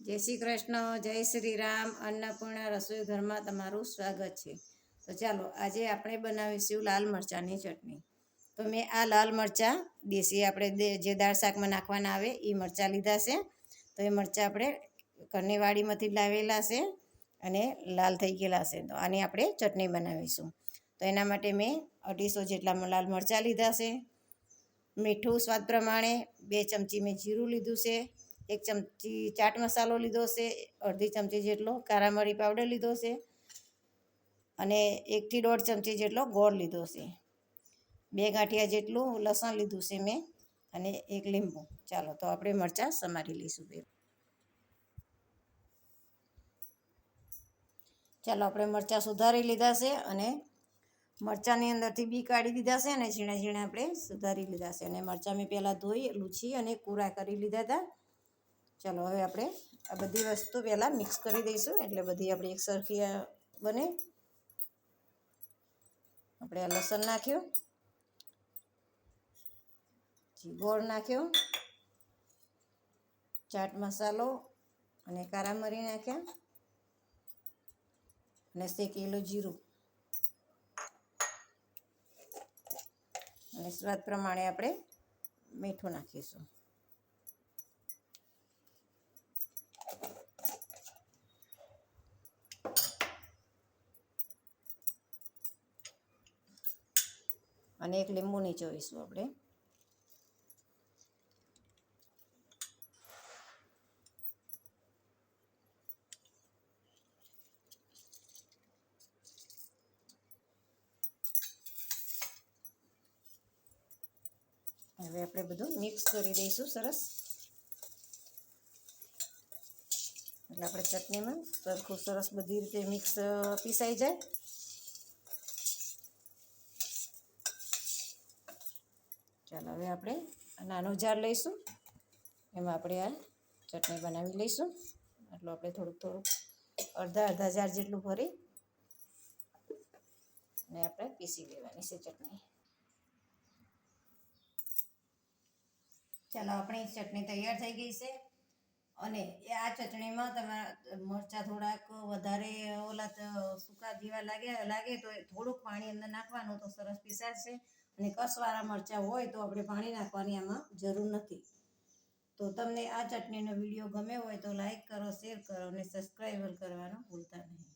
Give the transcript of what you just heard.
જય શ્રી કૃષ્ણ, જય શ્રી રામ, અન્નપૂર્ણા રસોઈ ઘરમાં તમારું સ્વાગત છે. તો ચાલો, આજે આપણે બનાવીશું લાલ મરચાંની ચટણી. તો મેં આ લાલ મરચાં દેશી આપણે જે દાળ શાકમાં નાખવાના આવે એ મરચાં લીધા છે. તો એ મરચાં આપણે ઘરની લાવેલા છે અને લાલ થઈ ગયેલા છે. તો આની આપણે ચટણી બનાવીશું. તો એના માટે મેં અઢીસો જેટલા લાલ મરચાં લીધા છે. મીઠું સ્વાદ પ્રમાણે બે ચમચી મેં જીરું લીધું છે. એક ચમચી ચાટ મસાલો લીધો છે અડધી ચમચી જેટલો કારા મરી પાવડર લીધો છે અને એકથી દોઢ ચમચી જેટલો ગોળ લીધો છે બે ગાંઠિયા જેટલું લસણ લીધું છે મેં અને એક લીંબુ. ચાલો, તો આપણે મરચાં સમારી લઈશું બે ચાલો, આપણે મરચાં સુધારી લીધા છે અને મરચાંની અંદરથી બી કાઢી દીધા છે અને ઝીણા ઝીણા આપણે સુધારી લીધા છે. અને મરચાં મેં પહેલાં ધોઈ, લૂછી અને કૂરા કરી લીધા હતા. ચાલો હવે આપણે આ બધી વસ્તુ પહેલાં મિક્સ કરી દઈશું. એટલે બધી આપણી એક સરખી બને. આપણે આ લસણ નાખ્યું. ગોળ નાખ્યો. ચાટ મસાલો અને કારા મરી નાખ્યા. અને શેકેલું જીરું. અને સ્વાદ પ્રમાણે આપણે મીઠું નાખીશું. અને એક લીંબુ જોઈશું આપણે. હવે આપણે બધું મિક્સ કરી દઈશું, સરસ. એટલે આપણે ચટણીમાં સરખું સરસ બધી રીતે મિક્સ પીસાઈ જાય. ચાલો હવે આપણે નાનો જાર લઈશું. એમાં આપણે આ ચટણી બનાવી લઈશું. એટલું આપણે થોડુંક થોડુંક અડધા અડધા જાર જેટલું ભરી અને આપણે પીસી લેવાની છે ચટણી. ચાલો આપણી ચટણી તૈયાર થઈ ગઈ છે. અને આ ચટણીમાં તમારા મરચાં થોડાક વધારે ઓલા સૂકા જેવા લાગે લાગે તો થોડુંક પાણી અંદર નાખવાનું તો સરસ પીસાશે. અને કસવાળા મરચાં હોય તો આપણે પાણી નાખવાની આમાં જરૂર નથી. તો તમને આ ચટણીનો વીડિયો ગમ્યો હોય તો લાઈક કરો, શેર કરો અને સબસ્ક્રાઈબર કરવાનું ભૂલતા નહીં.